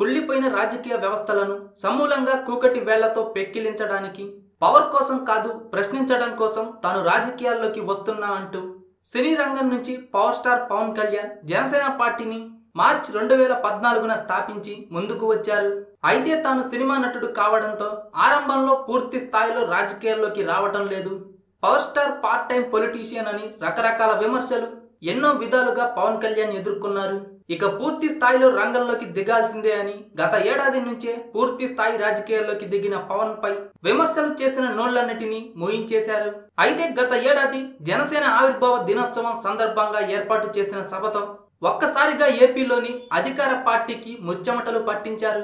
రాజకీయ వ్యవస్థలను సమూలంగా కూకటి వేళ్ళతో పెక్కిలించడానికి పవర్ కోసం కాదు ప్రశ్నించడం కోసం తాను రాజకీయాల్లోకి వస్తున్నా అంటూ సినీ రంగం నుంచి పవర్ స్టార్ పవన్ కళ్యాణ్ జనసేన పార్టీని మార్చ్ రెండు వేల పద్నాలుగున స్థాపించి ముందుకు వచ్చారు. అయితే తాను సినిమా నటుడు కావడంతో ఆరంభంలో పూర్తి స్థాయిలో రాజకీయాల్లోకి రావటం లేదు. Power star part time politician అని రకరకాల విమర్శలు ఎన్నో విధాలుగా పవన్ కళ్యాణ్ ఎదుర్కొన్నారు. ఇక పూర్తి స్థాయిలో రంగంలోకి దిగాల్సిందే అని గత ఏడాది నుంచే పూర్తి స్థాయి రాజకీయాల్లోకి దిగిన పవన్ పై విమర్శలు చేసిన నోళ్ళన్నిటినీ మోయించేశారు. అయితే గత ఏడాది జనసేన ఆవిర్భావ దినోత్సవం సందర్భంగా ఏర్పాటు చేసిన సభతో ఒక్కసారిగా ఏపీలోని అధికార పార్టీకి ముచ్చెమటలు పట్టించారు.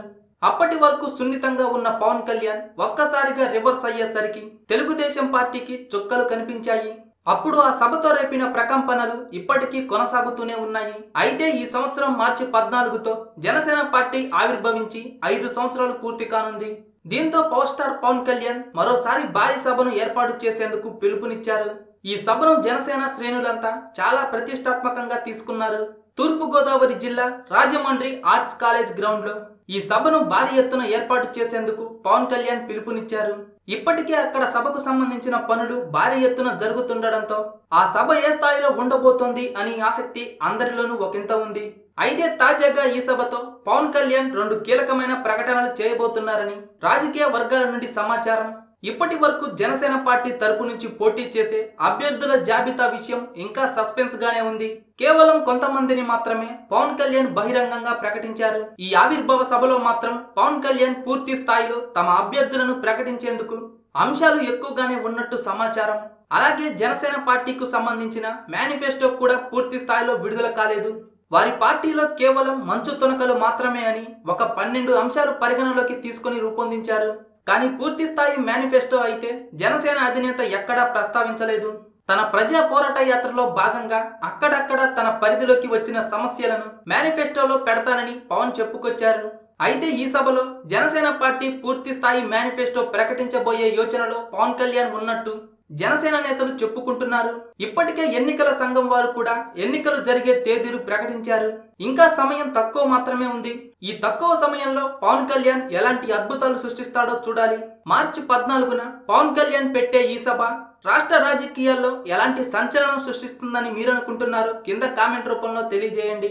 అప్పటి వరకు సున్నితంగా ఉన్న పవన్ కళ్యాణ్ ఒక్కసారిగా రివర్స్ అయ్యేసరికి తెలుగుదేశం పార్టీకి చుక్కలు కనిపించాయి. అప్పుడు ఆ సభతో రేపిన ప్రకంపనలు ఇప్పటికీ కొనసాగుతూనే ఉన్నాయి. అయితే ఈ సంవత్సరం మార్చి పద్నాలుగుతో జనసేన పార్టీ ఆవిర్భవించి ఐదు సంవత్సరాలు పూర్తి కానుంది. దీంతో పవర్ స్టార్ పవన్ కళ్యాణ్ మరోసారి భారీ సభను ఏర్పాటు చేసేందుకు పిలుపునిచ్చారు. ఈ సభను జనసేన శ్రేణులంతా చాలా ప్రతిష్టాత్మకంగా తీసుకున్నారు. తూర్పు గోదావరి జిల్లా రాజమండ్రి ఆర్ట్స్ కాలేజ్ గ్రౌండ్లో ఈ సభను భారీ ఎత్తున ఏర్పాటు చేసేందుకు పవన్ కళ్యాణ్ పిలుపునిచ్చారు. ఇప్పటికే అక్కడ సభకు సంబంధించిన పనులు భారీ ఎత్తున జరుగుతుండడంతో ఆ సభ ఏ స్థాయిలో ఉండబోతోంది అని ఆసక్తి అందరిలోనూ ఒకంత ఉంది. అయితే తాజాగా ఈ సభతో పవన్ కళ్యాణ్ రెండు కీలకమైన ప్రకటనలు చేయబోతున్నారని రాజకీయ వర్గాల నుండి సమాచారం ఇప్పటి వరకు జనసేన పార్టీ తరపు నుంచి పోటీ చేసే అభ్యర్థుల జాబితా విషయం ఇంకా సస్పెన్స్ గానే ఉంది. కేవలం కొంతమందిని మాత్రమే పవన్ కళ్యాణ్ బహిరంగంగా ప్రకటించారు. ఈ ఆవిర్భావ సభలో మాత్రం పవన్ కళ్యాణ్ పూర్తి స్థాయిలో తమ అభ్యర్థులను ప్రకటించేందుకు అంశాలు ఎక్కువగానే ఉన్నట్టు సమాచారం. అలాగే జనసేన పార్టీకు సంబంధించిన మేనిఫెస్టో కూడా పూర్తి స్థాయిలో విడుదల కాలేదు. వారి పార్టీలో కేవలం మంచు తునకలు మాత్రమే అని ఒక పన్నెండు అంశాలు పరిగణలోకి తీసుకుని రూపొందించారు. కానీ పూర్తి స్థాయి మేనిఫెస్టో అయితే జనసేన అధినేత ఎక్కడా ప్రస్తావించలేదు. తన ప్రజా పోరాట యాత్రలో భాగంగా అక్కడక్కడ తన పరిధిలోకి వచ్చిన సమస్యలను మేనిఫెస్టోలో పెడతానని పవన్ చెప్పుకొచ్చారు. అయితే ఈ సభలో జనసేన పార్టీ పూర్తి స్థాయి మేనిఫెస్టో ప్రకటించబోయే యోచనలో పవన్ కళ్యాణ్ ఉన్నట్టు జనసేన నేతలు చెప్పుకుంటున్నారు. ఇప్పటికే ఎన్నికల సంఘం వారు కూడా ఎన్నికలు జరిగే తేదీలు ప్రకటించారు. ఇంకా సమయం తక్కువ మాత్రమే ఉంది. ఈ తక్కువ సమయంలో పవన్ కళ్యాణ్ ఎలాంటి అద్భుతాలు సృష్టిస్తాడో చూడాలి. మార్చి పద్నాలుగున పవన్ కళ్యాణ్ పెట్టే ఈ సభ రాష్ట్ర రాజకీయాల్లో ఎలాంటి సంచలనం సృష్టిస్తుందని మీరు అనుకుంటున్నారు కింద కామెంట్ రూపంలో తెలియజేయండి.